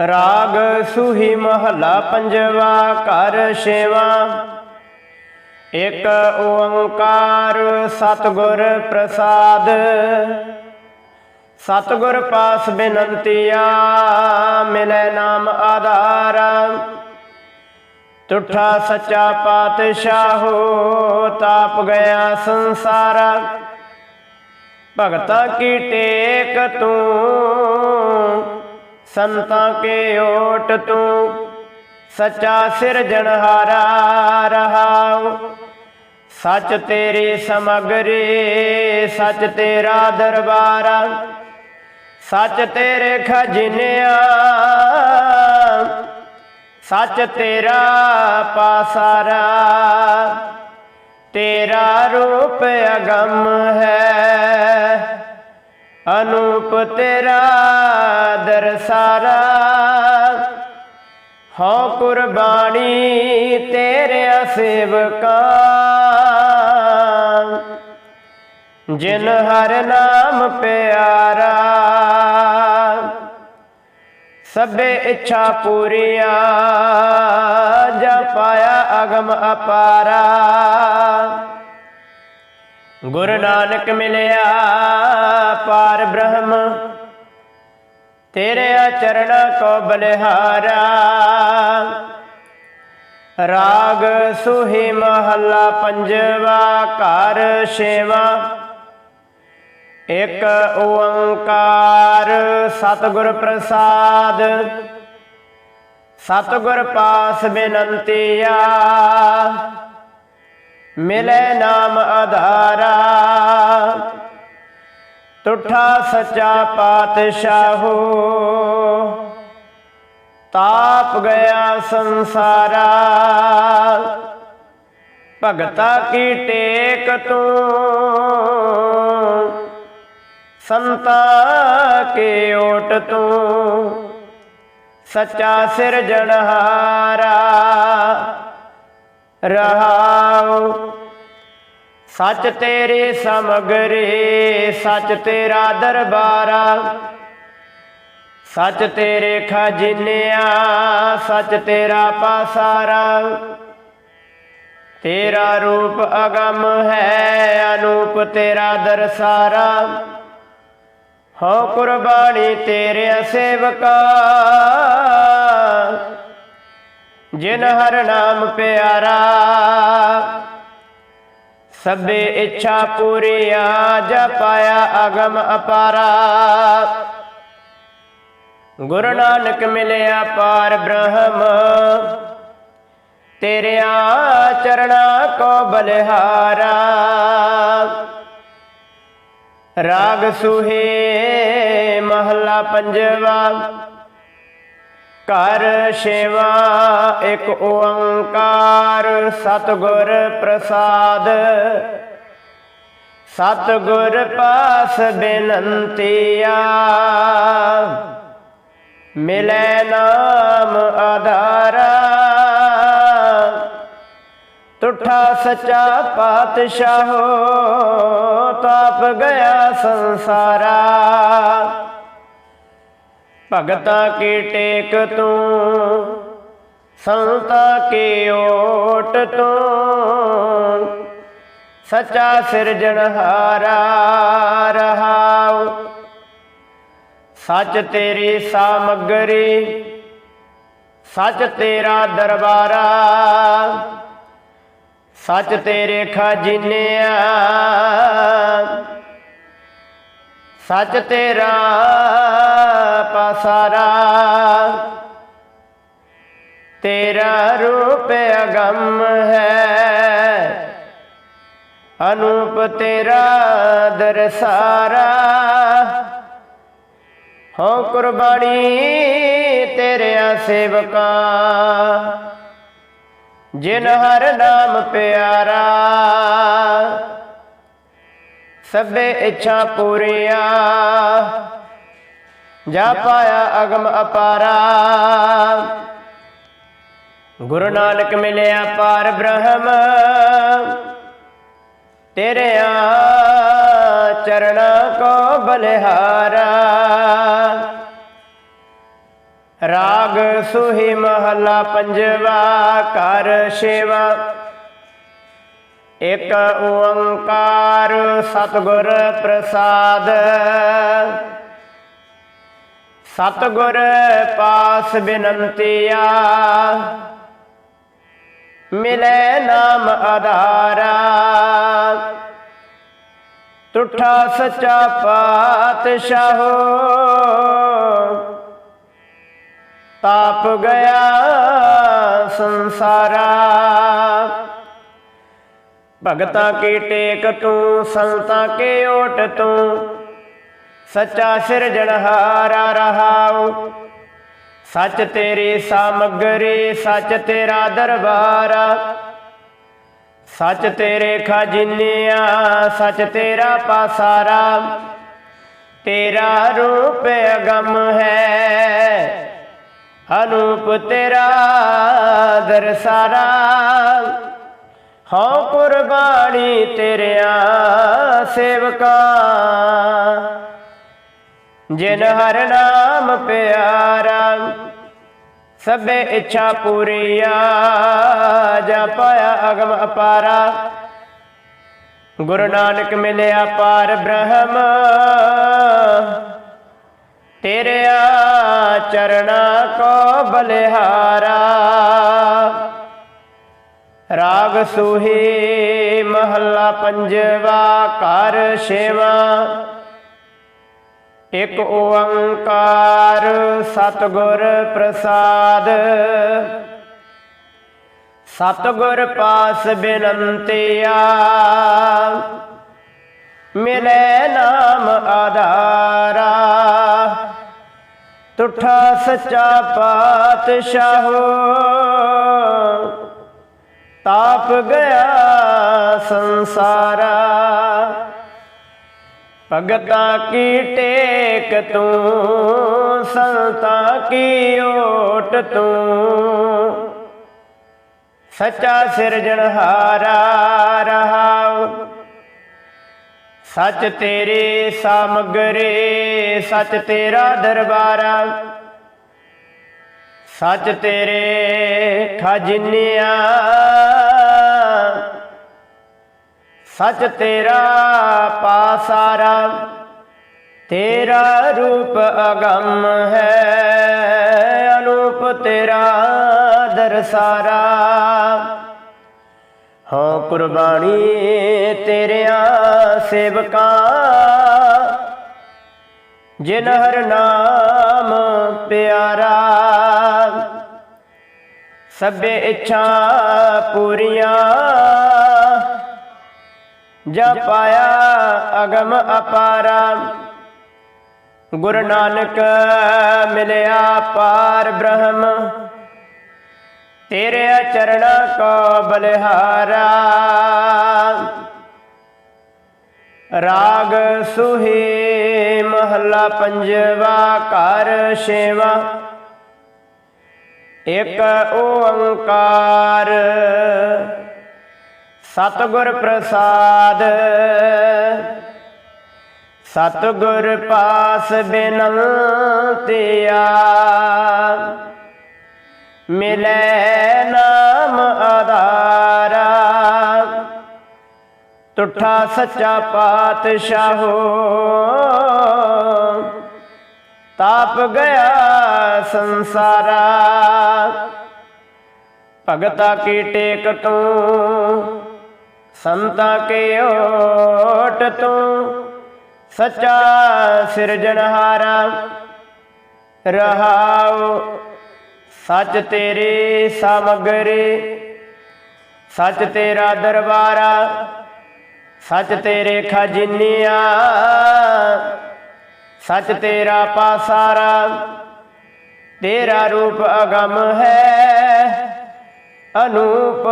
ਰਾਗ ਸੁਹੀ ਮਹਲਾ ਪੰਜਵਾ ਘਰ ਛੇਵਾ। ਇਕ ਓੰਕਾਰ ਸਤਿਗੁਰ ਪ੍ਰਸਾਦ। ਸਤਿਗੁਰ ਪਾਸ ਬੇਨੰਤੀਆ, ਮਿਲੈ ਨਾਮ ਆਧਾਰ। ਤੁਠਾ ਸੱਚਾ ਪਾਤਸ਼ਾਹੋ, ਤਾਪ ਗਿਆ ਸੰਸਾਰ। ਭਗਤਾਂ ਕੀ ਟੇਕ ਤੂੰ? ਸੰਤਾਂ ਕੇ ਓਟ ਤੂੰ, ਸੱਚਾ ਸਿਰਜਣਹਾਰਾ ਰਹਾਉ। ਸੱਚ ਤੇਰੀ ਸਮਗਰੀ, ਸੱਚ ਤੇਰਾ ਦਰਬਾਰਾ। ਸੱਚ ਤੇਰੇ ਖਜ਼ਨਿਆ, ਸੱਚ ਤੇਰਾ ਪਾਸਾਰਾ। ਤੇਰਾ ਰੂਪ ਅਗੰਮ ਹੈ। ਅਨੂਪ ਤੇਰਾ ਦਰਸਾਰਾ ਹਉ ਕੁਰਬਾਨੀ ਤੇਰੇ ਸੇਵਕਾਂ ਜਿਨ ਹਰ ਨਾਮ ਪਿਆਰਾ, ਸਭੇ ਇੱਛਾ ਪੂਰੀਆਂ, ਜਾ ਪਾਇਆ ਅਗਮ ਅਪਾਰਾ। ਗੁਰੂ ਨਾਨਕ ਮਿਲਿਆ, ਪਾਰ ਬ੍ਰਹਮ। ਤੇਰੇ ਚਰਣਾ ਕੋ ਬਲਿਹਾਰਾ। ਰਾਗ ਸੁਹੀ ਮਹੱਲਾ ਪੰਜਵਾ, ਘਰ ਛੇਵਾ। ਇਕ ਓੰਕਾਰ, ਸਤਿਗੁਰ ਪ੍ਰਸਾਦ। ਸਤਿਗੁਰ ਪਾਸ ਬੇਨੰਤੀਆ। ਮਿਲੇ ਨਾਮ ਆਧਾਰਾ। ਤੁਠਾ ਸੱਚਾ ਪਾਤਸ਼ਾਹੋ, ਤਾਪ ਗਿਆ ਸੰਸਾਰਾ। ਭਗਤਾ ਕੀ ਟੇਕ ਤੂੰ? ਸੰਤਾ ਕੇ ਓਟ ਤੂੰ? ਸੱਚਾ ਸਿਰਜਣਹਾਰਾ। ਰਹਾਉ। ਸੱਚ ਤੇਰੀ ਸਮਗਰੀ, ਸੱਚ ਤੇਰਾ ਦਰਬਾਰਾ। ਸੱਚ ਤੇਰੇ ਖਜ਼ਨਿਆ, ਸੱਚ ਤੇਰਾ ਪਾਸਾਰਾ। ਤੇਰਾ ਰੂਪ ਅਗੰਮ ਹੈ, ਅਨੂਪ ਤੇਰਾ ਦਰਸਾਰਾ। ਹੋ ਕੁਰਬਾਨੀ ਤੇਰੇ ਸੇਵਕਾ। ਜਿਨ ਹਰ ਨਾਮ ਪਿਆਰਾ, ਸਭੇ ਇੱਛਾ ਪੂਰੀਆ ਜਾ ਪਾਇਆ ਅਗਮ ਅਪਾਰਾ। ਗੁਰੂ ਨਾਨਕ ਮਿਲਿਆ ਪਾਰ ਬ੍ਰਹਮ, ਤੇਰਿਆਂ ਚਰਣਾ ਕੋ ਬਲਿਹਾਰਾ। ਰਾਗ ਸੁਹੇ ਮਹੱਲਾ ਪੰਜਵਾ ਕਰ ਛੇਵਾ ਇੱਕ ਓੰਕਾਰ, ਸਤਿਗੁਰ ਪ੍ਰਸਾਦ। ਸਤਿਗੁਰ ਪਾਸ ਬੇਨੰਤੀਆ ਮਿਲੈ ਨਾਮ ਆਧਾਰਾ। ਤੁਠਾ ਸੱਚਾ ਪਾਤਸ਼ਾਹੋ ਤਾਪ ਗਿਆ ਸੰਸਾਰਾ। ਭਗਤਾ ਕੀ ਟੇਕ ਤੂੰ? ਸੰਤਾ ਕੀ ਓਟ ਤੂੰ? ਸੱਚਾ ਸਿਰਜਣਹਾਰਾ ਰਹਾਉ। ਸੱਚ ਤੇਰੀ ਸਾਮਗਰੀ, ਸੱਚ ਤੇਰਾ ਦਰਬਾਰਾ। ਸੱਚ ਤੇਰੇ ਖਜ਼ਨਿਆ। ਸੱਚ ਤੇਰਾ ਪਾਸਾਰਾ। ਤੇਰਾ ਰੂਪ ਅਗੰਮ ਹੈ। ਅਨੂਪ ਤੇਰਾ ਦਰਸਾਰਾ। ਹੋ ਕੁਰਬਾਨੀ ਤੇਰੇ ਸੇਵਕਾਂ। ਜਿਨ ਹਰ ਨਾਮ ਪਿਆਰਾ। ਸਭੇ ਇੱਛਾ ਪੂਰੀਆਂ। ਜਾ ਪਾਇਆ ਅਗਮ ਅਪਾਰਾ। ਗੁਰੂ ਨਾਨਕ ਮਿਲਿਆ ਪਾਰ ਬ੍ਰਹਮ। ਤੇਰਿਆ ਚਰਣਾ ਕੋ ਬਲਿਹਾਰਾ। ਰਾਗ ਸੁਹੀ ਮਹਲਾ ਪੰਜਵਾ, ਕਰ ਸੇਵਾ। ਇਕ ਓੰਕਾਰ ਸਤਿਗੁਰ ਪ੍ਰਸਾਦ। ਸਤਿਗੁਰ ਪਾਸ ਬਿਨੰਤੀਆ ਮਿਲੇ ਨਾਮ ਆਧਾਰਾ। ਤੁਠਾ ਸੱਚਾ ਪਾਤਸ਼ਾਹੋ। ਤਾਪ ਗਿਆ ਸੰਸਾਰਾ। ਭਗਤਾ ਕੀ ਟੇਕ ਤੂੰ, ਸੰਤਾਂ ਕੇ ਓਟ ਤੂੰ। ਸੱਚਾ ਸਿਰਜਣਹਾਰਾ ਰਹਾਉ। ਸੱਚ ਤੇਰੀ ਸਾਮਗਰੀ, ਸੱਚ ਤੇਰਾ ਦਰਬਾਰਾ। ਸੱਚ ਤੇਰੇ ਖਜ਼ਾਨਿਆਂ, ਸੱਚ ਤੇਰਾ ਪਾਸਾਰਾ। ਤੇਰਾ ਰੂਪ ਅਗਮ ਹੈ, ਅਨੂਪ ਤੇਰਾ ਦਰਸਾਰਾ। ਹਉ ਕੁਰਬਾਨੀ ਤੇਰਿਆਂ ਸੇਵਕਾ। ਜਿਨ ਹਰ ਨਾਮ ਪਿਆਰਾ, ਸਭੇ ਇੱਛਾ ਪੂਰੀਆ ਜਾ ਪਾਇਆ ਅਗਮ ਅਪਾਰਾ। ਗੁਰੂ ਨਾਨਕ ਮਿਲਿਆ ਪਾਰ ਬ੍ਰਹਮ, ਤੇਰਿਆ ਚਰਣਾ ਕੋ ਬਲਿਹਾਰਾ। ਰਾਗ ਸੁਹੀ ਮਹੱਲਾ ਪੰਜਵਾ ਕਰ ਛੇਵਾ ਇਕ ਓੰਕਾਰ ਸਤਿਗੁਰ ਪ੍ਰਸਾਦ। ਸਤਿਗੁਰ ਪਾਸ ਬਿਨੰਤੀਆ ਮਿਲੇ ਨਾਮ ਆਧਾਰਾ। ਤੁਠਾ ਸੱਚਾ ਪਾਤਸ਼ਾਹੋ, ਤਾਪ ਗਿਆ ਸੰਸਾਰਾ। ਭਗਤਾਂ ਕੀ ਟੇਕ ਤੂੰ? ਸੰਤਾਂ ਕੀ ਓਟ ਤੂੰ? ਸੱਚਾ ਸਿਰਜਣਹਾਰਾ ਰਹਾਉ। ਸੱਚ ਤੇਰੇ ਸਾਮਗਰੇ, ਸੱਚ ਤੇਰਾ ਦਰਬਾਰਾ। ਸੱਚ ਤੇਰੇ ਖਜ਼ਾਨਿਆਂ ਸੱਚ ਤੇਰਾ ਪਾਸਾਰਾ, ਤੇਰਾ ਰੂਪ ਅਗੰਮ ਹੈ, ਅਨੂਪ ਤੇਰਾ ਦਰਸਾਰਾ। ਹੋ ਕੁਰਬਾਨੀ ਤੇਰਿਆਂ ਸੇਵਕਾਂ, ਜਿਨ ਹਰ ਨਾਮ ਪਿਆਰਾ। ਸਭੇ ਇੱਛਾ ਪੂਰੀਆਂ ਜਾ ਪਾਇਆ ਅਗਮ ਅਪਾਰਾ। ਗੁਰੂ ਨਾਨਕ ਮਿਲਿਆ ਪਾਰ ਬ੍ਰਹਮ। ਤੇਰੇ ਚਰਣਾ ਕੋ ਬਲਿਹਾਰਾ। ਰਾਗ ਸੁਹੀ ਮਹੱਲਾ ਪੰਜਵਾ ਕਰ ਛੇਵਾ। ਇੱਕ ਓੰਕਾਰ। ਸਤਿਗੁਰ ਪ੍ਰਸਾਦ। ਸਤਿਗੁਰ ਪਾਸ ਬਿਨੰਤੀਆ ਮਿਲੇ ਨਾਮ ਆਧਾਰਾ। ਤੁਠਾ ਸੱਚਾ ਪਾਤਸ਼ਾਹੋ ਤਾਪ ਗਿਆ ਸੰਸਾਰਾ। ਭਗਤਾ ਕੀ ਟੇਕ ਤੂੰ? ਸੰਤਾਂ ਕੇ ਓਟ ਤੂੰ, ਸੱਚਾ ਸਿਰਜਣਹਾਰਾ ਰਹਾਉ ਸੱਚ ਤੇਰੀ ਸਾਮਗਰੀ, ਸੱਚ ਤੇਰਾ ਦਰਬਾਰਾ, ਸੱਚ ਤੇਰੇ ਖਜ਼ਾਨਿਆਂ, ਸੱਚ ਤੇਰਾ ਪਾਸਾਰਾ। ਤੇਰਾ ਰੂਪ ਅਗਮ ਹੈ ਅਨੂਪ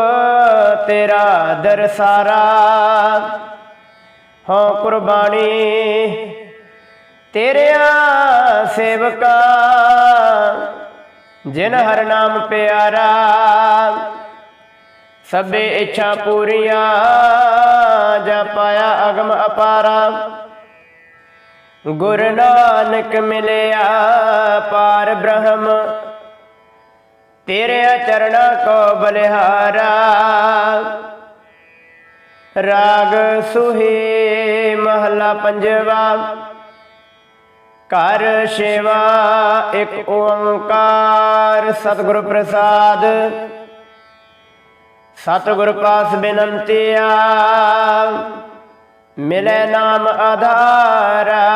ਤੇਰਾ ਦਰਸਾਰਾ ਹੋ ਕੁਰਬਾਨੀ ਤੇਰਿਆਂ ਸੇਵਕਾ ਜਿਨ ਹਰ ਨਾਮ ਪਿਆਰਾ ਸਭੇ ਇੱਛਾ ਪੂਰੀਆਂ ਜਾ ਪਾਇਆ ਅਗਮ ਅਪਾਰਾ। ਗੁਰ ਨਾਨਕ ਮਿਲਿਆ ਪਾਰ ਬ੍ਰਹਮ ਤੇਰੇ ਚਰਣਾ ਕੋ ਬਲਿਹਾਰਾ। ਰਾਗ ਸੁਹੀ ਮਹਲਾ ਪੰਜਵਾ। ਘਰ ਸੇਵਾ ਇੱਕ ਓੰਕਾਰ ਸਤਿਗੁਰ ਪ੍ਰਸਾਦ। ਸਤਿਗੁਰ ਪਾਸ ਬੇਨੰਤੀਆ। ਮਿਲੇ ਨਾਮ ਆਧਾਰਾ।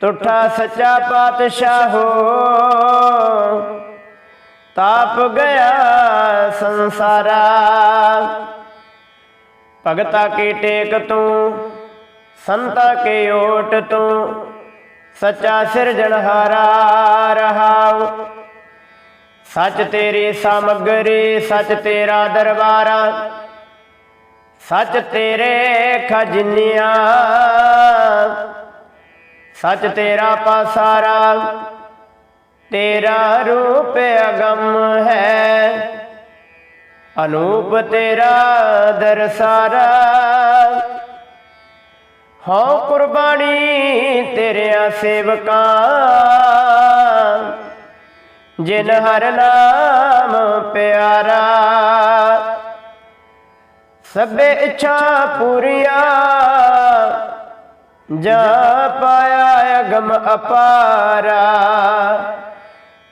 ਤੁਠਾ ਸੱਚਾ ਪਾਤਸ਼ਾਹ। ਹੋ ਤਾਪ ਗਿਆ ਸੰਸਾਰਾ। ਭਗਤਾ ਕੀ ਟੇਕ ਤੂੰ, ਸੰਤਾ ਕੇ ਓਟ ਤੂੰ, ਸੱਚਾ ਸਿਰਜਣਹਾਰਾ ਰਹਾਉ। ਸੱਚ ਤੇਰੀ ਸਮਗਰੀ, ਸੱਚ ਤੇਰਾ ਦਰਬਾਰਾ, ਸੱਚ ਤੇਰੇ ਖਜਨੀਆਂ। ਸੱਚ ਤੇਰਾ ਪਾਸਾਰਾ ਤੇਰਾ ਰੂਪ ਅਗਮ ਹੈ। ਅਨੂਪ ਤੇਰਾ ਦਰਸਾਰਾ ਹਉ ਕੁਰਬਾਨੀ ਤੇਰਿਆਂ ਸੇਵਕਾਂ, ਜਿਨ ਹਰ ਨਾਮ ਪਿਆਰਾ। ਸਭੇ ਇੱਛਾ ਪੂਰੀਆਂ, ਜਾ ਪਾਇਆ ਅਗਮ ਅਪਾਰਾ।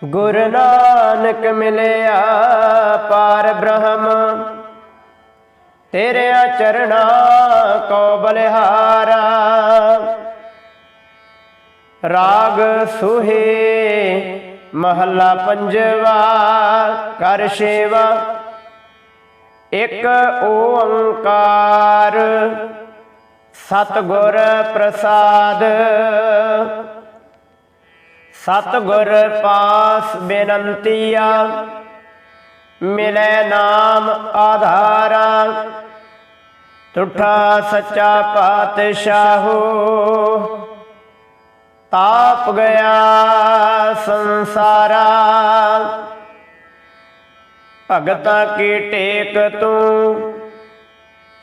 ਗੁਰ ਨਾਨਕ ਮਿਲਿਆ, ਪਾਰ ਬ੍ਰਹਮ। ਤੇਰੇ ਚਰਣਾ ਕੋ ਬਲਿਹਾਰਾ। ਰਾਗ ਸੁਹੇ, ਮਹੱਲਾ ਪੰਜਵਾ, ਕਰ ਸੇਵਾ ਇੱਕ ਓੰਕਾਰ, ਸਤਿਗੁਰ ਪ੍ਰਸਾਦ। ਸਤਿਗੁਰ ਪਾਸ ਬੇਨੰਤੀਆ, ਮਿਲੇ ਨਾਮ ਆਧਾਰਾ। ਤੁਠਾ ਸੱਚਾ ਪਾਤਸ਼ਾਹੋ, ਤਾਪ ਗਿਆ ਸੰਸਾਰਾ। ਭਗਤਾਂ ਕੀ ਟੇਕ ਤੂੰ,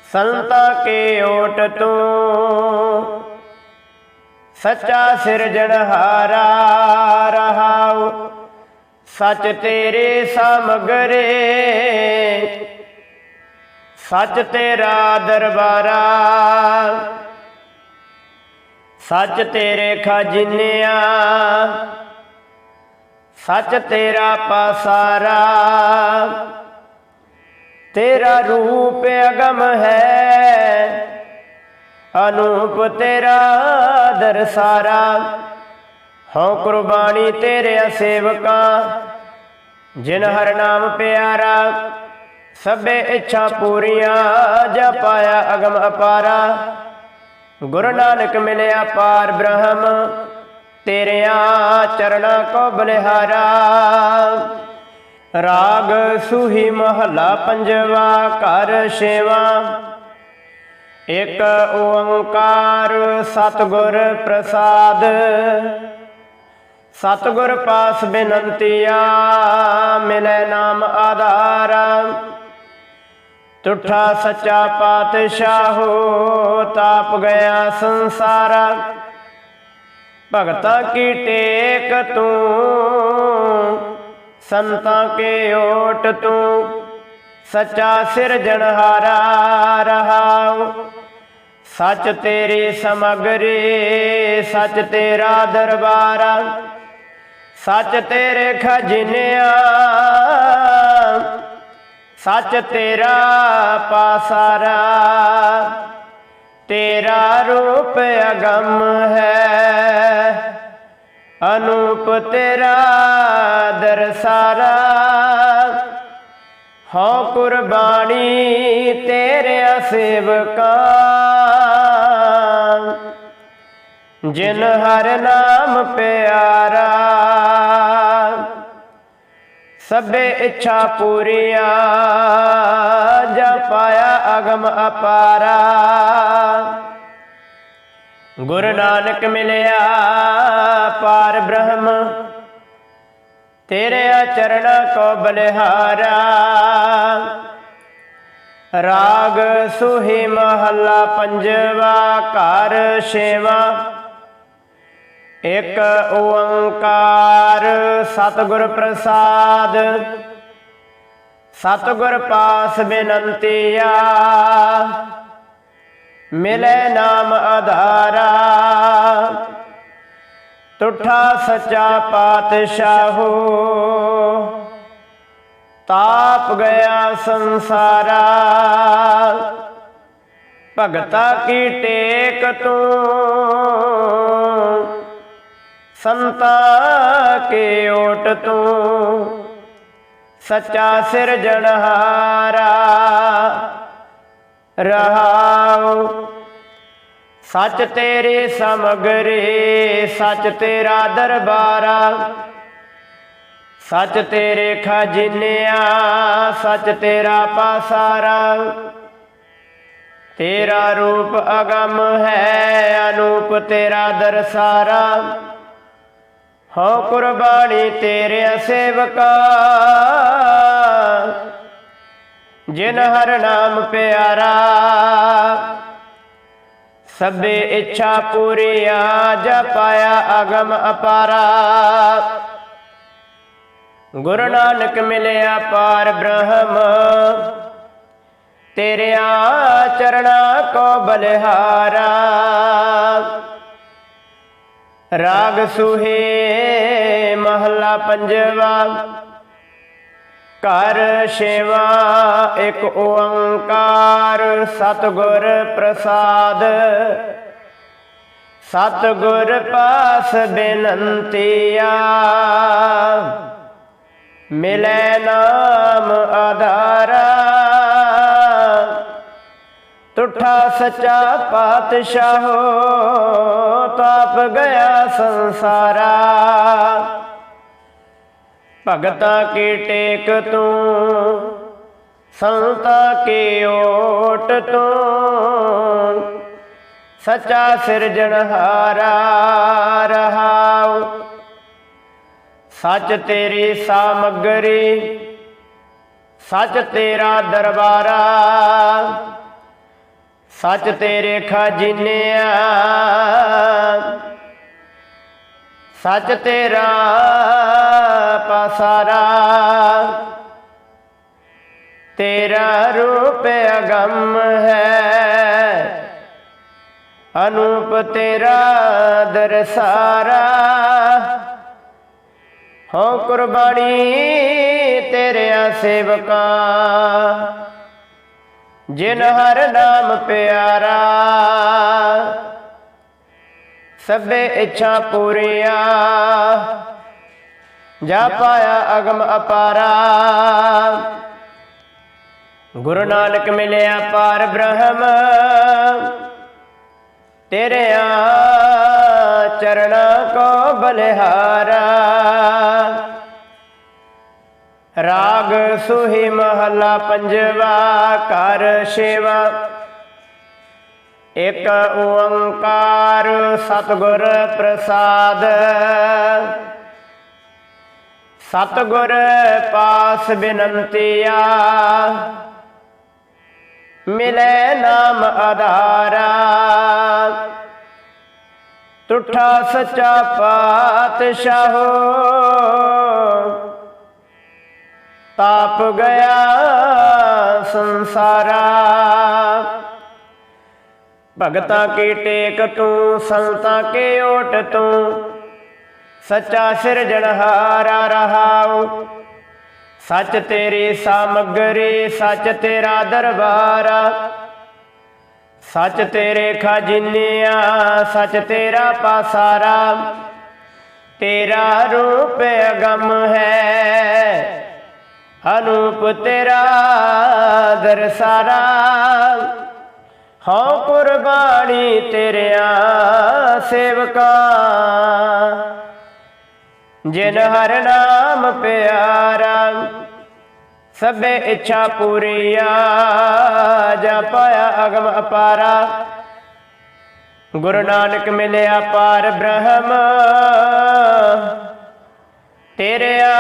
ਸੰਤਾ ਕੇ ਓਟ ਤੂੰ ਸੱਚਾ ਸਿਰਜਣਹਾਰਾ ਰਹਾਉ। ਸੱਚ ਤੇਰੇ ਸਮਗਰੇ। ਸੱਚ ਤੇਰਾ ਦਰਬਾਰਾ। ਸੱਚ ਤੇਰੇ ਖਜਨਿਆ। ਸੱਚ ਤੇਰਾ ਪਾਸਾਰਾ। ਤੇਰਾ ਰੂਪ ਅਗਮ ਹੈ। ਅਨੂਪ ਤੇਰਾ ਦਰਸਾਰਾ ਹਉ ਕੁਰਬਾਨੀ ਤੇਰੇ ਸੇਵਕਾਂ, ਜਿਨ ਹਰ ਨਾਮ ਪਿਆਰਾ, ਸਭੇ ਇੱਛਾ ਪੂਰੀਆਂ ਜਪਾਇਆ ਅਗਮ ਅਪਾਰਾ। ਗੁਰੂ ਨਾਨਕ ਮਿਲਿਆ ਪਾਰ ਬ੍ਰਹਮ, ਤੇਰਿਆਂ ਚਰਣਾ ਕੋ ਬਲਿਹਾਰਾ। ਰਾਗ ਸੁਹੀ ਮਹਲਾ ਪੰਜਵਾ ਕਰ ਸੇਵਾ ਇਕ ਓੰਕਾਰ ਸਤਿਗੁਰ ਪ੍ਰਸਾਦ। ਸਤਿਗੁਰ ਪਾਸ ਬੇਨੰਤੀਆ, ਮਿਲੇ ਨਾਮ ਆਧਾਰ। ਤੁਠਾ ਸੱਚਾ ਪਾਤਸ਼ਾਹੋ, ਤਾਪ ਗਿਆ ਸੰਸਾਰ। ਭਗਤਾ ਕੀ ਟੇਕ ਤੂੰ, ਸੰਤਾਂ ਕੇ ਓਟ ਤੂੰ, ਸੱਚਾ ਸਿਰਜਣਹਾਰਾ ਰਹਾਉ। ਸੱਚ ਤੇਰੀ ਸਮਗਰੀ, ਸੱਚ ਤੇਰਾ ਦਰਬਾਰਾ, ਸੱਚ ਤੇਰੇ ਖਜਨਿਆ, ਸੱਚ ਤੇਰਾ ਪਾਸਾਰਾ, ਤੇਰਾ ਰੂਪ ਅਗੰਮ ਹੈ, ਅਨੂਪ ਤੇਰਾ ਦਰਸਾਰਾ। ਹਉ ਕੁਰਬਾਨੀ ਤੇਰੇ ਸੇਵਕਾਂ ਜਿਨ ਹਰ ਨਾਮ ਪਿਆਰਾ, ਸਭੇ ਇੱਛਾ ਪੂਰੀਆਂ, ਜਾ ਪਾਇਆ ਅਗਮ ਅਪਾਰਾ। ਗੁਰੂ ਨਾਨਕ ਮਿਲਿਆ, ਪਾਰ ਬ੍ਰਹਮ, ਤੇਰੇ ਚਰਣਾ ਕੋ ਬਲਿਹਾਰਾ। ਰਾਗ ਸੁਹੀ ਮਹੱਲਾ ਪੰਜਵਾ, ਘਰ ਛੇਵਾ ਇੱਕ ਓੰਕਾਰ ਸਤਿਗੁਰ ਪ੍ਰਸਾਦ। ਸਤਿਗੁਰ ਪਾਸ ਬੇਨੰਤੀਆ ਮਿਲੇ ਨਾਮ ਆਧਾਰਾ। ਤੁਠਾ ਸੱਚਾ ਪਾਤਸ਼ਾਹੋ। ਤਾਪ ਗਿਆ ਸੰਸਾਰਾ। ਭਗਤਾ ਕੀ ਟੇਕ ਤੂੰ? ਸੰਤਾ ਕੇ ਓਟ ਤੂੰ, ਸੱਚਾ ਸਿਰਜਣਹਾਰਾ ਰਹਾਉ, ਸੱਚ ਤੇਰੇ ਸਮਗਰੇ, ਸੱਚ ਤੇਰਾ ਦਰਬਾਰਾ। ਸੱਚ ਤੇਰੇ ਖਜ਼ਾਨਿਆ, ਸੱਚ ਤੇਰਾ ਪਾਸਾਰਾ। ਤੇਰਾ ਰੂਪ ਅਗੰਮ ਹੈ, ਅਨੂਪ ਤੇਰਾ ਦਰਸਾਰਾ। ਹੋ ਕੁਰਬਾਨੀ ਤੇਰੇ ਸੇਵਕਾ। ਜਿਨ ਹਰ ਨਾਮ ਪਿਆਰਾ, ਸਭੇ ਇੱਛਾ ਪੂਰੀਆ ਜਪਾਇਆ ਅਗਮ ਅਪਾਰਾ। ਗੁਰੂ ਨਾਨਕ ਮਿਲਿਆ ਪਾਰ ਬ੍ਰਹਮ, ਤੇਰਿਆਂ ਚਰਣਾ ਕੋ ਬਲਿਹਾਰਾ। ਰਾਗ ਸੁਹੇ ਮਹੱਲਾ ਪੰਜਵਾ। ਕਰ ਸ਼ੇਵਾ ਇੱਕ ਓੰਕਾਰ, ਸਤਿਗੁਰ ਪ੍ਰਸਾਦ। ਸਤਿਗੁਰ ਪਾਸ ਬੇਨੰਤੀਆ ਮਿਲੇ ਨਾਮ ਆਧਾਰਾ। ਤੁਠਾ ਸੱਚਾ ਪਾਤਸ਼ਾਹੋ ਤਾਪ ਗਿਆ ਸੰਸਾਰਾ। ਭਗਤਾ ਕੀ ਟੇਕ ਤੂੰ, ਸੰਤਾ ਕੀ ਓਟ ਤੂੰ। ਸੱਚਾ ਸਿਰਜਣਹਾਰਾ ਰਹਾਉ। ਸੱਚ ਤੇਰੀ ਸਾਮਗਰੀ, ਸੱਚ ਤੇਰਾ ਦਰਬਾਰਾ। ਸੱਚ ਤੇਰੇ ਖਜ਼ਾਨਿਆ ਸੱਚ ਤੇਰਾ ਪਾਸਾਰਾ। ਤੇਰਾ ਰੂਪ ਅਗੰਮ ਹੈ। ਅਨੂਪ ਤੇਰਾ ਦਰਸਾਰਾ। ਹੋ ਕੁਰਬਾਨੀ ਤੇਰੇ ਸੇਵਕਾ। ਜਿਨ ਹਰ ਨਾਮ ਪਿਆਰਾ, ਸਭੇ ਇੱਛਾ ਪੂਰੀਆਂ। ਜਾ ਪਾਇਆ ਅਗਮ ਅਪਾਰਾ, ਗੁਰੂ ਨਾਨਕ ਮਿਲਿਆ ਪਾਰ ਬ੍ਰਹਮ। ਤੇਰਿਆਂ ਚਰਣਾ ਕੋ ਬਲਿਹਾਰਾ ਰਾਗ ਸੁਹੀ ਮਹੱਲਾ ਪੰਜਵਾ ਘਰ ਸ਼ੇਵਾ। ਇੱਕ ਓੰਕਾਰ ਸਤਿਗੁਰ ਪ੍ਰਸਾਦ। ਸਤਿਗੁਰ ਪਾਸ ਬਿਨੰਤੀਆ ਮਿਲੇ ਨਾਮ ਆਧਾਰਾ। ਤੁਠਾ ਸੱਚਾ ਪਾਤਸ਼ਾਹੋ। ਤਾਪ ਗਿਆ ਸੰਸਾਰਾ। ਭਗਤਾ ਕੀ ਟੇਕ ਤੂੰ, ਸੰਤਾਂ ਕੇ ਓਟ ਤੂੰ? ਸੱਚਾ ਸਿਰਜਣਹਾਰਾ ਰਹਾਉ। ਸੱਚ ਤੇਰੀ ਸਾਮਗਰੀ, ਸੱਚ ਤੇਰਾ ਦਰਬਾਰਾ। ਸੱਚ ਤੇਰੇ ਖਜ਼ਾਨਿਆ, ਸੱਚ ਤੇਰਾ ਪਾਸਾਰਾ। ਤੇਰਾ ਰੂਪ ਅਗੰਮ ਹੈ। ਅਨੂਪ ਤੇਰਾ ਦਰਸਾਰਾ ਹਉ ਕੁਰਬਾਨੀ ਤੇਰਿਆਂ ਸੇਵਕਾ ਜਿਨ ਹਰ ਨਾਮ ਪਿਆਰਾ, ਸਭੇ ਇੱਛਾ ਪੂਰੀਆ ਜਪਾਇਆ ਅਗਮ ਅਪਾਰਾ। ਗੁਰੂ ਨਾਨਕ ਮਿਲਿਆ ਪਾਰ ਬ੍ਰਹਮ। ਤੇਰਿਆ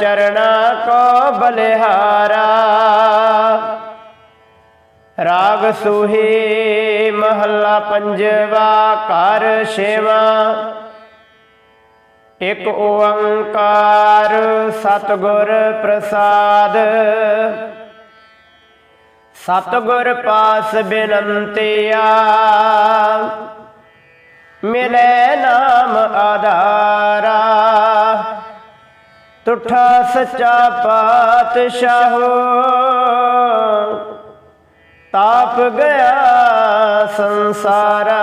ਚਰਣਾ ਕੋ ਬਲਿਹਾਰਾ। ਰਾਗ ਸੂਹੀ ਮਹੱਲਾ ਪੰਜਵਾ, ਘਰ ਸ਼ੇਵਾ ਇਕ ਓੰਕਾਰ ਸਤਿਗੁਰ ਪ੍ਰਸਾਦ। ਸਤਿਗੁਰ ਪਾਸ ਬਿਨੰਤਿਆ। ਮਿਲੇ ਨਾਮ ਆਧਾਰਾ। ਤੁਠਾ ਸੱਚਾ ਪਾਤਸ਼ਾਹ। ਤਾਪ ਗਿਆ ਸੰਸਾਰਾ।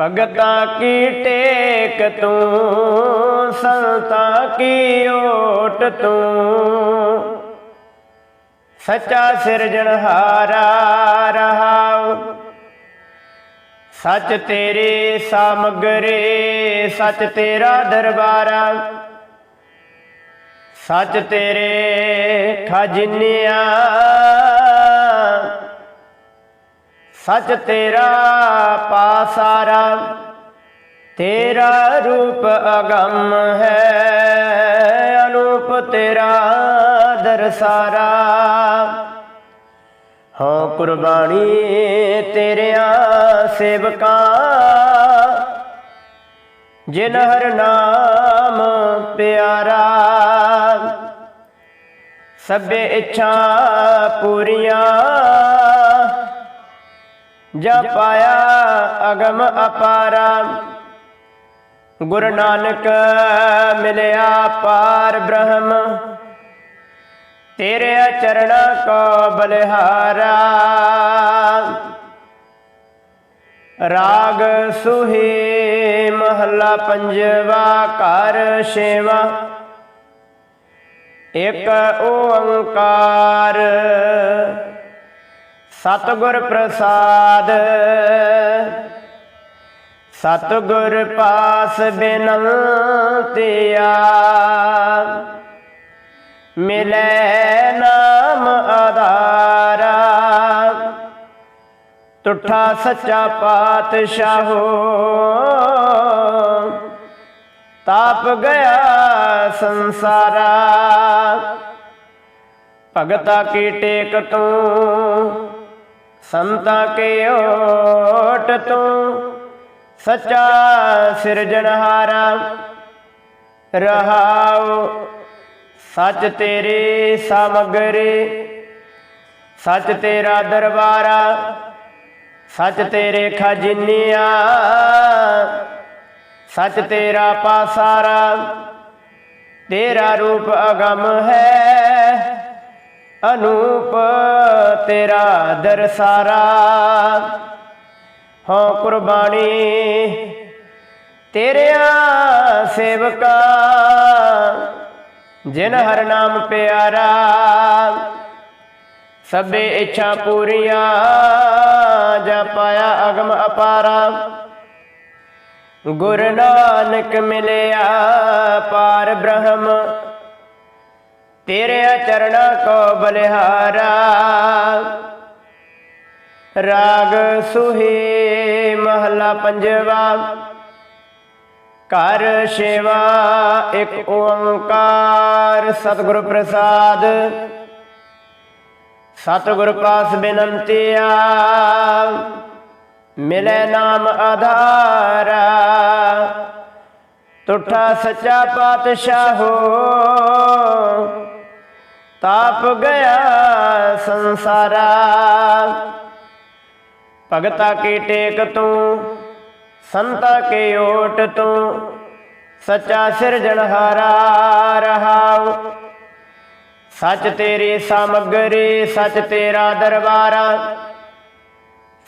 ਭਗਤਾਂ ਕੀ ਟੇਕ ਤੂੰ, ਸੰਤਾਂ ਕੀ ਓਟ ਤੂੰ। ਸੱਚਾ ਸਿਰਜਣਹਾਰਾ ਰਹਾਉ। ਸੱਚ ਤੇਰੇ ਸਾਮਗਰੇ ਸੱਚ ਤੇਰਾ ਦਰਬਾਰਾ। ਸੱਚ ਤੇਰੇ ਖਜ਼ਨਿਆ। ਸੱਚ ਤੇਰਾ ਪਾਸਾਰਾ। ਤੇਰਾ ਰੂਪ ਅਗੰਮ ਹੈ, ਅਨੂਪ ਤੇਰਾ ਦਰਸਾਰਾ। ਹਾਂ ਕੁਰਬਾਨੀ ਤੇਰਿਆਂ ਸੇਵਕਾਂ ਜਿਨ ਹਰ ਨਾਮ ਪਿਆਰਾ, ਸਭੇ ਇੱਛਾ ਪੂਰੀਆਂ। ਜਾ ਪਾਇਆ ਅਗਮ ਅਪਾਰਾ, ਗੁਰੂ ਨਾਨਕ ਮਿਲਿਆ ਪਾਰ ਬ੍ਰਹਮ। ਤੇਰੇ ਚਰਣਾ ਕੋ ਬਲਿਹਾਰਾ, ਰਾਗ ਸੁਹੀ ਮਹੱਲਾ ਪੰਜਵਾ ਘਰ ਛੇਵਾ ਇਕ ਓੰਕਾਰ। ਸਤਿਗੁਰ ਪ੍ਰਸਾਦ। ਸਤਿਗੁਰ ਪਾਸ ਬਿਨੰਤਿਆ ਮਿਲੇ ਨਾਮ ਆਧਾਰਾ। ਤੁਠਾ ਸੱਚਾ ਪਾਤਸ਼ਾਹੋ ਤਾਪ ਗਿਆ ਸੰਸਾਰਾ। ਭਗਤਾ ਕੀ ਟੇਕ ਤੂੰ, ਸੰਤਾਂ ਕੇ ਓਟ ਤੂੰ। ਸੱਚਾ ਸਿਰਜਣਹਾਰਾ ਰਹਾਉ ਸੱਚ ਤੇਰੇ ਸਮਗਰੇ। ਸੱਚ ਤੇਰਾ ਦਰਬਾਰਾ ਸੱਚ ਤੇਰੇ ਖਜ਼ਨਿਆ, ਸੱਚ ਤੇਰਾ ਪਾਸਾਰਾ, ਤੇਰਾ ਰੂਪ ਅਗਮ ਹੈ, ਅਨੂਪ ਤੇਰਾ ਦਰਸਾਰਾ। ਹਾਂ ਕੁਰਬਾਨੀ ਤੇਰਿਆਂ ਸੇਵਕਾ, ਜਿਨ ਹਰ ਨਾਮ ਪਿਆਰਾ ਸਭੇ ਇੱਛਾ ਪੂਰੀਆਂ ਜਾ ਪਾਇਆ ਅਗਮ ਅਪਾਰਾ। ਗੁਰ ਨਾਨਕ ਮਿਲਿਆ, ਪਾਰ ਬ੍ਰਹਮ। ਤੇਰੇ ਚਰਣਾ ਕੋ ਬਲਿਹਾਰਾ। ਰਾਗ ਸੁਹੀ ਮਹਲਾ ਪੰਜਵਾ। ਘਰ ਸੇਵਾ, ਇੱਕ ਓੰਕਾਰ। ਸਤਿਗੁਰ ਪ੍ਰਸਾਦ। ਸਤਿਗੁਰ ਪਾਸ ਬਿਨੰਤਿਆ ਮਿਲੇ ਨਾਮ ਆਧਾਰਾ ਤੁਠਾ ਸੱਚਾ ਹੋ। ਤਾਪ ਗਿਆ ਸੰਸਾਰਾ ਭਗਤਾ ਕੀ ਟੇਕ ਤੂੰ, ਸੰਤਾ ਕੇ ਓਟ ਤੂੰ, ਸੱਚਾ ਸਿਰਜਣਹਾਰਾ ਰਹਾਉ। ਸੱਚ ਤੇਰੀ ਸਮਗਰੀ, ਸੱਚ ਤੇਰਾ ਦਰਬਾਰਾ,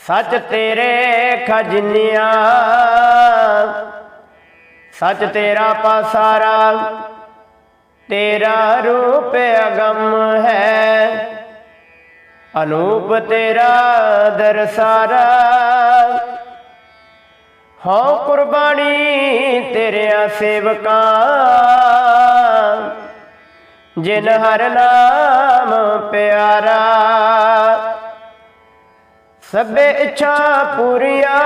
ਸੱਚ ਤੇਰੇ ਖਜ਼ਨਿਆ, ਸੱਚ ਤੇਰਾ ਪਾਸਾਰਾ, ਤੇਰਾ ਰੂਪ ਅਗੰਮ ਹੈ। ਅਨੂਪ ਤੇਰਾ ਦਰਸਾਰਾ, ਹਉ ਕੁਰਬਾਨੀ ਤੇਰਿਆਂ ਸੇਵਕਾਂ ਜਿਨ ਹਰ ਨਾਮ ਪਿਆਰਾ, ਸਭੇ ਇੱਛਾ ਪੂਰੀਆਂ,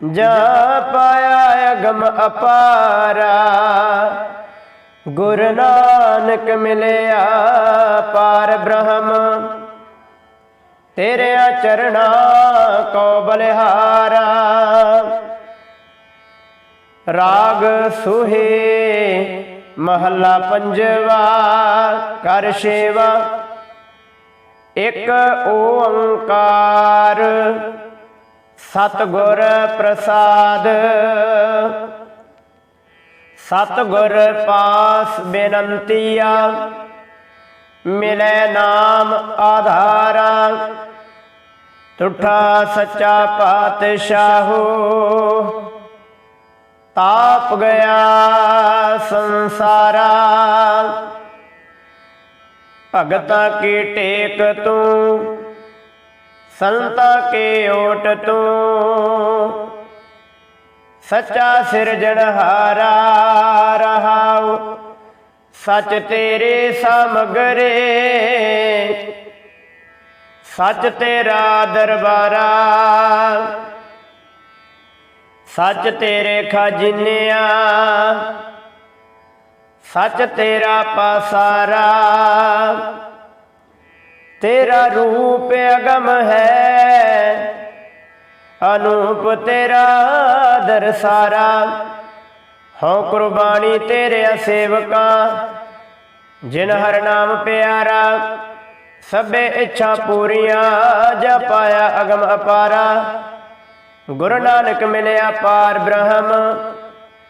ਜਾ ਪਾਇਆ ਅਗਮ ਅਪਾਰਾ। ਗੁਰ ਨਾਨਕ ਮਿਲਿਆ ਪਾਰ ਬ੍ਰਹਮ, ਤੇਰਿਆਂ ਚਰਣਾ ਕੋ ਬਲਿਹਾਰਾ। ਰਾਗ ਸੁਹੇ ਮਹੱਲਾ ਪੰਜਵਾ ਕਰ ਸੇਵਾ। ਇੱਕ ਓੰਕਾਰ, ਸਤਿਗੁਰ ਪ੍ਰਸਾਦ। ਸਤਿਗੁਰ ਪਾਸ ਬੇਨੰਤੀਆ, ਮਿਲੇ ਨਾਮ ਆਧਾਰਾ। ਤੁਠਾ ਸੱਚਾ ਪਾਤਸ਼ਾਹੋ ਤਾਪ ਗਿਆ ਸੰਸਾਰਾ। ਭਗਤਾਂ ਕੀ ਟੇਕ ਤੂੰ? ਸੰਤਾਂ ਕੇ ਓਟ ਤੂੰ? ਸੱਚਾ ਸਿਰਜਣਹਾਰਾ ਰਹਾਉ। ਸੱਚ ਤੇਰੇ ਸਮਗਰੇ। ਸੱਚ ਤੇਰਾ ਦਰਬਾਰਾ। ਸੱਚ ਤੇਰੇ ਖਜ਼ਾਨਿਆਂ, ਸੱਚ ਤੇਰਾ ਪਾਸਾਰਾ। ਤੇਰਾ ਰੂਪ ਅਗਮ ਹੈ, ਅਨੂਪ ਤੇਰਾ ਦਰਸਾਰਾ ਹਉ ਕੁਰਬਾਨੀ ਤੇਰੇ ਸੇਵਕਾਂ, ਜਿਨ ਹਰ ਨਾਮ ਪਿਆਰਾ, ਸਭੇ ਇੱਛਾ ਪੂਰੀਆਂ, ਜਪਾਇਆ ਅਗਮ ਅਪਾਰਾ। ਗੁਰੂ ਨਾਨਕ ਮਿਲਿਆ ਪਾਰ ਬ੍ਰਹਮ,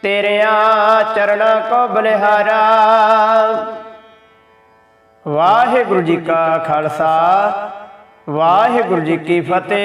ਤੇਰਿਆਂ ਚਰਣਾ ਕੋ ਬਲਿਹਾਰਾ। ਵਾਹਿਗੁਰੂ ਜੀ ਕਾ ਖਾਲਸਾ, ਵਾਹਿਗੁਰੂ ਜੀ ਕੀ ਫਤਿਹ।